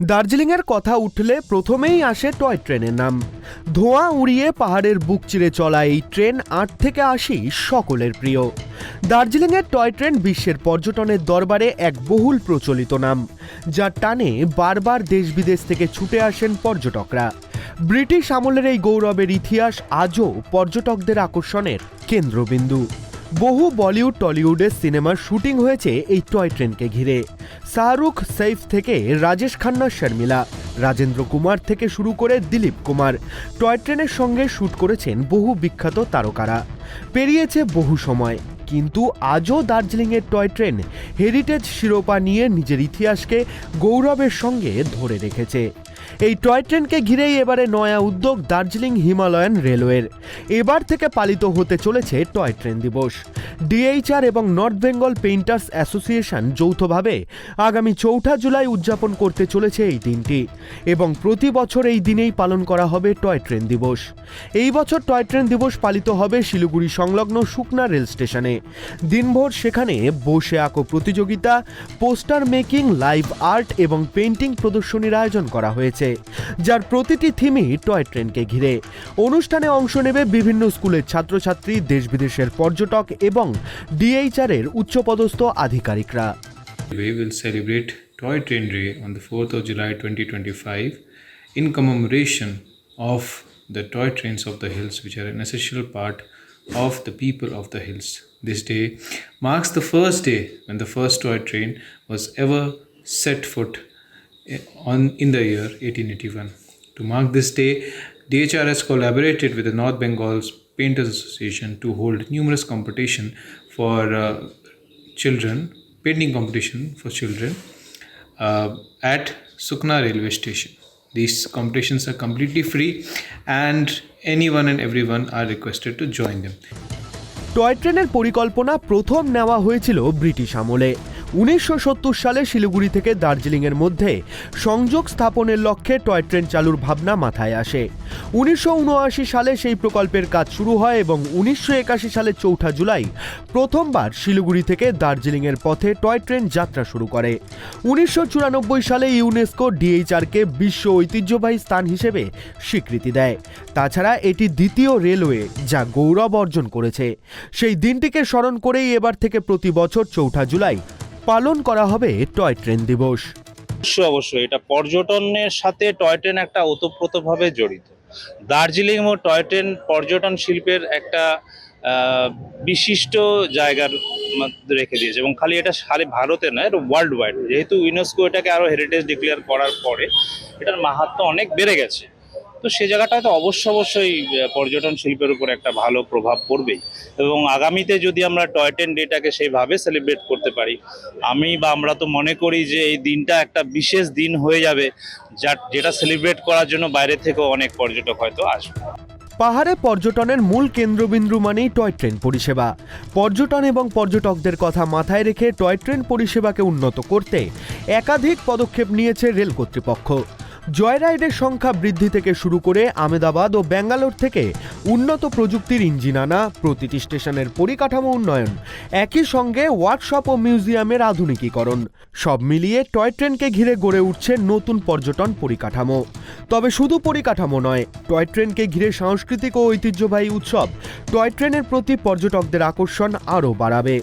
দার্জিলিংয়ের কথা উঠলে প্রথমেই আসে টয় ট্রেনের নাম। ধোঁয়া উড়িয়ে পাহাড়ের বুক চিরে চলা এই ট্রেন আট থেকে আশি সকলের প্রিয়। দার্জিলিংয়ের টয় ট্রেন বিশ্বের পর্যটনের দরবারে এক বহুল প্রচলিত নাম যার টানে বারবার দেশ বিদেশ থেকে ছুটে আসেন পর্যটকরা। ব্রিটিশ আমলের এই গৌরবের ইতিহাস আজও পর্যটকদের আকর্ষণের কেন্দ্রবিন্দু। বহু বলিউড টলিউডের সিনেমার শুটিং হয়েছে এই টয় ট্রেনকে ঘিরে। শাহরুখ সৈফ থেকে রাজেশ খান্না, শর্মিলা, রাজেন্দ্র কুমার থেকে শুরু করে দিলীপ কুমার। টয় ট্রেনের সঙ্গে শ্যুট করেছেন বহু বিখ্যাত তারকারা। পেরিয়েছে বহু সময়, কিন্তু আজও দার্জিলিংয়ের টয় ট্রেন হেরিটেজ শিরোপা নিয়ে নিজের ইতিহাসকে গৌরবের সঙ্গে ধরে রেখেছে। এই টয় ট্রেনকে ঘিরেই এবারে নয়া উদ্যোগ দার্জিলিং হিমালয়ান রেলওয়ের। এবার থেকে পালিত হতে চলেছে টয় ট্রেন দিবস। ডিএইচআর এবং নর্থ বেঙ্গল পেইন্টার্স অ্যাসোসিয়েশন যৌথভাবে আগামী চৌঠা জুলাই উদযাপন করতে চলেছে এই দিনটি এবং প্রতি বছর এই দিনেই পালন করা হবে টয় ট্রেন দিবস। এই বছর টয় ট্রেন দিবস পালিত হবে শিলিগুড়ি সংলগ্ন শুকনা রেল স্টেশনে। দিনভর সেখানে বসে আঁকো প্রতিযোগিতা, পোস্টার মেকিং, লাইভ আর্ট এবং পেন্টিং প্রদর্শনীর আয়োজন করা হয়েছে। যার প্রতিটি থিমই টয় ট্রেনকে ঘিরে অনুষ্ঠানে অংশ নেবে বিভিন্ন স্কুলের ছাত্রছাত্রী দেশ বিদেশের পর্যটক এবং ডিএইচআর এর উচ্চপদস্থ আধিকারিকরা We will celebrate Toy Train Day on the 4th of July 2025 in commemoration of the toy trains of the hills, which are an essential part of the people of the hills. This day marks the first day when the first toy train was ever set foot eh, on in the year 1881. To mark this day, DHR has collaborated with the North Bengal's Painters Association to hold numerous competition for uh, children, painting competition for children uh, at Sukna railway station. These competitions are completely free and anyone and everyone are requested to join them. Toy ট্রেনের পরিকল্পনা প্রথম নেওয়া হয়েছিল British আমলে উনিশশো সত্তর সালে শিলিগুড়ি থেকে দার্জিলিংয়ের মধ্যে সংযোগ স্থাপনের লক্ষ্যে টয় ট্রেন চালুর ভাবনা মাথায় আসে। উনিশশো উনআশি সালে সেই প্রকল্পের কাজ শুরু হয় এবং উনিশশো একাশি সালে চৌঠা জুলাই প্রথমবার শিলিগুড়ি থেকে দার্জিলিংয়ের পথে টয় ট্রেন যাত্রা শুরু করে। উনিশশো চুরানব্বই সালে ইউনেস্কো ডিএইচআরকে বিশ্ব ঐতিহ্যবাহী স্থান হিসেবে স্বীকৃতি দেয়। তাছাড়া এটি দ্বিতীয় রেলওয়ে যা গৌরব অর্জন করেছে। সেই দিনটিকে স্মরণ করেই এবার থেকে প্রতি বছর চৌঠা জুলাই পালন করা হবে টয় ট্রেন দিবস। অবশ্যই অবশ্যই। এটা পর্যটনের সাথে টয় ট্রেন একটা ওতপ্রোতভাবে জড়িত। দার্জিলিং ও টয় ট্রেন পর্যটন শিল্পের একটা বিশিষ্ট জায়গার রেখে দিয়েছে। এবং খালি এটা খালি ভারতে নয়, এটা ওয়ার্ল্ড ওয়াইড যেহেতু ইউনেস্কো এটাকে আরও হেরিটেজ ডিক্লেয়ার করার পরে, এটার মাহাত্ম্য অনেক বেড়ে গেছে। তো সে জায়গাটায় তো অবশ্য অবশ্যই পর্যটন শিল্পের উপর একটা ভালো প্রভাব পড়বেই। এবং আগামীতে যদি আমরা টয় ট্রেন ডেটাকে সেইভাবে সেলিব্রেট করতে পারি, আমি বা আমরা তো মনে করি যে এই দিনটা একটা বিশেষ দিন হয়ে যাবে, যা, যেটা সেলিব্রেট করার জন্য বাইরে থেকেও অনেক পর্যটক হয়তো আসবে। পাহাড়ে পর্যটনের মূল কেন্দ্রবিন্দু মানেই টয় ট্রেন পরিষেবা। পর্যটন এবং পর্যটকদের কথা মাথায় রেখে টয় ট্রেন পরিষেবাকে উন্নত করতে একাধিক পদক্ষেপ নিয়েছে রেল কর্তৃপক্ষ। জয়রাইডের সংখ্যা বৃদ্ধি থেকে শুরু করে আমেদাবাদ ও ব্যাঙ্গালোর থেকে উন্নত প্রযুক্তির ইঞ্জিন আনা, প্রতিটি স্টেশনের পরিকাঠামো উন্নয়ন, একই সঙ্গে ওয়ার্কশপ ও মিউজিয়ামের আধুনিকীকরণ। সব মিলিয়ে টয় ট্রেনকে ঘিরে গড়ে উঠছে নতুন পর্যটন পরিকাঠামো। তবে শুধু পরিকাঠামো নয়, টয় ট্রেনকে ঘিরে সাংস্কৃতিক ও ঐতিহ্যবাহী উৎসব, টয় ট্রেনের প্রতি পর্যটকদের আকর্ষণ আরও বাড়াবে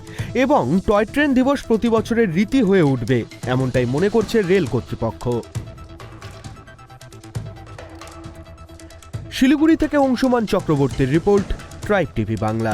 এবং টয় ট্রেন দিবস প্রতি বছরের রীতি হয়ে উঠবে, এমনটাই মনে করছে রেল কর্তৃপক্ষ। শিলিগুড়ি থেকে অংশুমান চক্রবর্তীর রিপোর্ট ট্রাইব টিভি বাংলা।